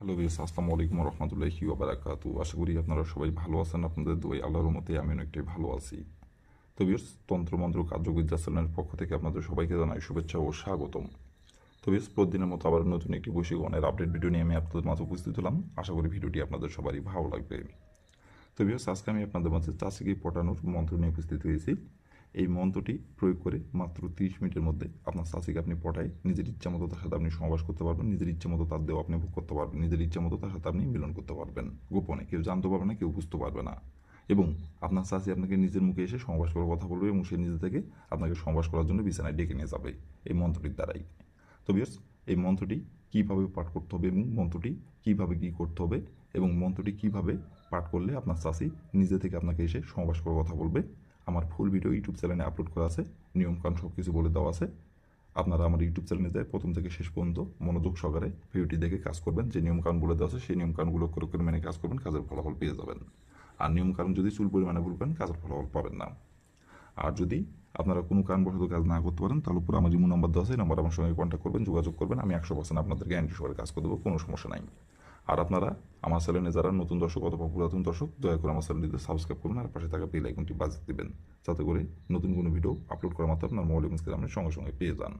Hello বিয়াস আসসালামু আলাইকুম রহমতুল্লাহি ওবারাকাতু আশা করি আপনারা সবাই ভালো আছেন, আপনাদের দোয়াই আল্লাহর মতে আমি অনেকটাই ভালো আছি। তো বিয়াস তন্ত্রমন্ত্র কার্যবিদ্যা পক্ষ থেকে আপনাদের সবাইকে জানাই শুভেচ্ছা ও স্বাগতম। তো বিয়াস প্রতিদিনের মতো আবার নতুন একটি বৈশিকণের আপডেট ভিডিও নিয়ে আমি আপনাদের মাঝে উপস্থিত হলাম। আশা করি ভিডিওটি আপনাদের সবারই ভালো লাগবে। তো বিয়াস আজকে আমি আপনাদের মাঝে চাষিকে পটানোর মন্ত্র নিয়ে উপস্থিত হয়েছি। এই মন্ত্রটি প্রয়োগ করে মাত্র তিরিশ মিনিটের মধ্যে আপনার চাষিকে আপনি পটায়, নিজের ইচ্ছা মতো তার সাথে আপনি সমাবাস করতে পারবেন, নিজের ইচ্ছা মতো তার দেহ আপনি ভোগ করতে পারবেন, নিজের ইচ্ছা মতো তার সাথে আপনি মিলন করতে পারবেন। গোপনে কেউ জানতে পারবে না, কেউ বুঝতে পারবে না। এবং আপনার চাষি আপনাকে নিজের মুখে এসে সমাবাস করার কথা বলবে এবং সে নিজে থেকে আপনাকে সমাবাস করার জন্য বিছানায় ডেকে নিয়ে যাবে এই মন্ত্রটির দ্বারাই। তো বিয়ার্স এই মন্ত্রটি কীভাবে পাঠ করতে হবে এবং মন্ত্রটি কীভাবে কী করতে হবে এবং মন্ত্রটি কীভাবে পাঠ করলে আপনার চাষি নিজে থেকে আপনাকে এসে সমাবাস করার কথা বলবে আমার ফুল ভিডিও ইউটিউব চ্যানেলে আপলোড করা আছে নিয়মকানুন সব কিছু বলে দেওয়া আছে। আপনারা আমার ইউটিউব চ্যানেলে যায় প্রথম থেকে শেষ পর্যন্ত মনোযোগ সহকারে ভিডিওটি দেখে কাজ করবেন। যে নিয়মকানুন বলে দেওয়া আছে, সেই নিয়মকানুনগুলো করে করে মেনে কাজ করবেন, কাজের ফলাফল পেয়ে যাবেন। আর নিয়মকানুন যদি চুল পরিমাণে ভুলবেন কাজের ফলাফল পাবেন না। আর যদি আপনারা কোনো কারণবশত কাজ না করতে পারেন, তাহলে উপরে আমার যেমন নাম্বার দেওয়া আছে নাম্বার আমার সঙ্গে কন্ট্যাক্ট করবেন, যোগাযোগ করবেন, আমি একশো পার্সেন্ট আপনাদেরকে গ্যারান্টি সহকারে কাজ করে দেবো, কোনো সমস্যা নাই। আর আপনারা আমার চ্যানেলে যারা নতুন দর্শক অথবা পুরাতন দর্শক, দয়া করে আমার চ্যানেলটিতে সাবস্ক্রাইব করুন আর পাশে থাকা বেল আইকনটি বাজিয়ে দেবেন। যাতে করে নতুন কোনো ভিডিও আপলোড করার মাত্র আপনার মোবাইল স্ক্রিনে আপনি সঙ্গে সঙ্গে পেয়ে যান।